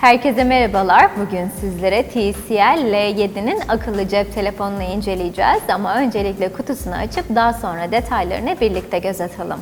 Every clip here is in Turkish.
Herkese merhabalar. Bugün sizlere TCL L7'nin akıllı cep telefonunu inceleyeceğiz ama öncelikle kutusunu açıp daha sonra detaylarını birlikte göz atalım.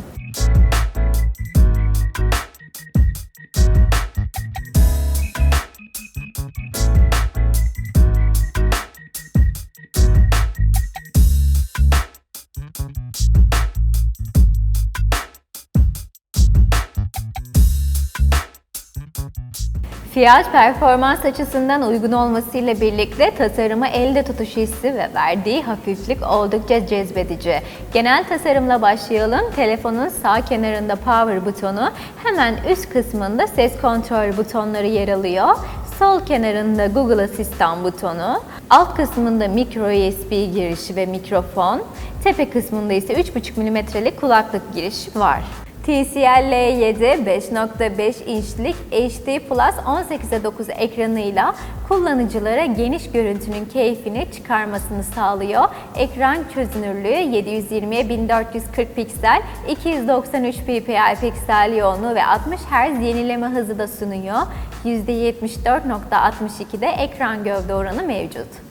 Fiyat performans açısından uygun olmasıyla birlikte tasarımı elde tutuş hissi ve verdiği hafiflik oldukça cezbedici. Genel tasarımla başlayalım. Telefonun sağ kenarında power butonu, hemen üst kısmında ses kontrol butonları yer alıyor. Sol kenarında Google Asistan butonu, alt kısmında micro USB girişi ve mikrofon, tepe kısmında ise 3,5 mm'lik kulaklık girişi var. TCL L7 5.5 inçlik HD Plus 18'e 9 ekranıyla kullanıcılara geniş görüntünün keyfini çıkarmasını sağlıyor. Ekran çözünürlüğü 720'ye 1440 piksel, 293 ppi piksel yoğunluğu ve 60 Hz yenileme hızı da sunuyor. %74.62'de ekran gövde oranı mevcut.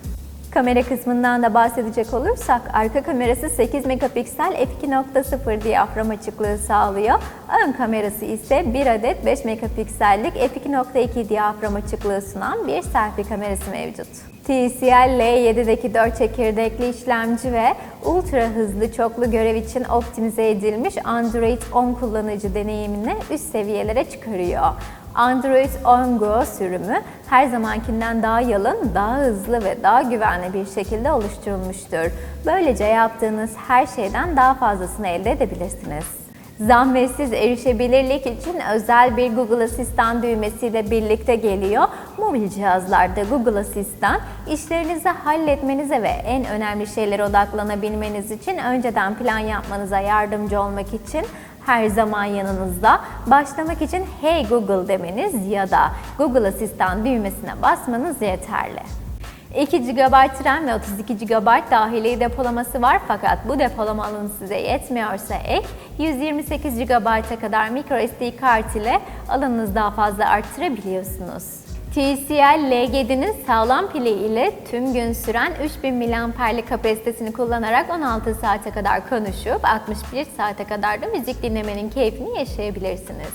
Kamera kısmından da bahsedecek olursak arka kamerası 8 megapiksel f2.0 diyafram açıklığı sağlıyor. Ön kamerası ise 1 adet 5 megapiksellik f2.2 diyafram açıklığı sunan bir selfie kamerası mevcut. TCL L7'deki 4 çekirdekli işlemci ve ultra hızlı çoklu görev için optimize edilmiş Android 10 kullanıcı deneyimini üst seviyelere çıkarıyor. Android 10 Go sürümü her zamankinden daha yalın, daha hızlı ve daha güvenli bir şekilde oluşturulmuştur. Böylece yaptığınız her şeyden daha fazlasını elde edebilirsiniz. Zahmetsiz erişebilirlik için özel bir Google Asistan düğmesiyle birlikte geliyor. Mobil cihazlarda Google Asistan işlerinizi halletmenize ve en önemli şeylere odaklanabilmeniz için önceden plan yapmanıza yardımcı olmak için her zaman yanınızda. Başlamak için Hey Google demeniz ya da Google Asistan düğmesine basmanız yeterli. 2 GB RAM ve 32 GB dahili depolaması var fakat bu depolama alanı size yetmiyorsa ek 128 GB'a kadar microSD kart ile alanınızı daha fazla arttırabiliyorsunuz. TCL L7'nin sağlam pili ile tüm gün süren 3000 mAh'lik kapasitesini kullanarak 16 saate kadar konuşup 61 saate kadar da müzik dinlemenin keyfini yaşayabilirsiniz.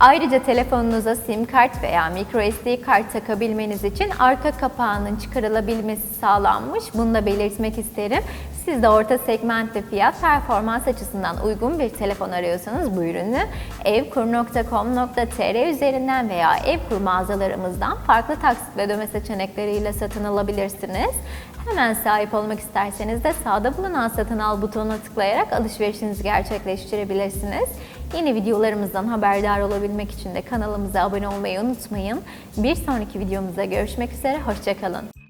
Ayrıca telefonunuza SIM kart veya microSD kart takabilmeniz için arka kapağının çıkarılabilmesi sağlanmış. Bunu da belirtmek isterim. Siz de orta segmentte fiyat performans açısından uygun bir telefon arıyorsanız bu ürünü evkur.com.tr üzerinden veya evkur mağazalarımızdan farklı taksit ve ödeme seçenekleriyle satın alabilirsiniz. Hemen sahip olmak isterseniz de sağda bulunan satın al butonuna tıklayarak alışverişinizi gerçekleştirebilirsiniz. Yeni videolarımızdan haberdar olabilmek için de kanalımıza abone olmayı unutmayın. Bir sonraki videomuzda görüşmek üzere, hoşçakalın.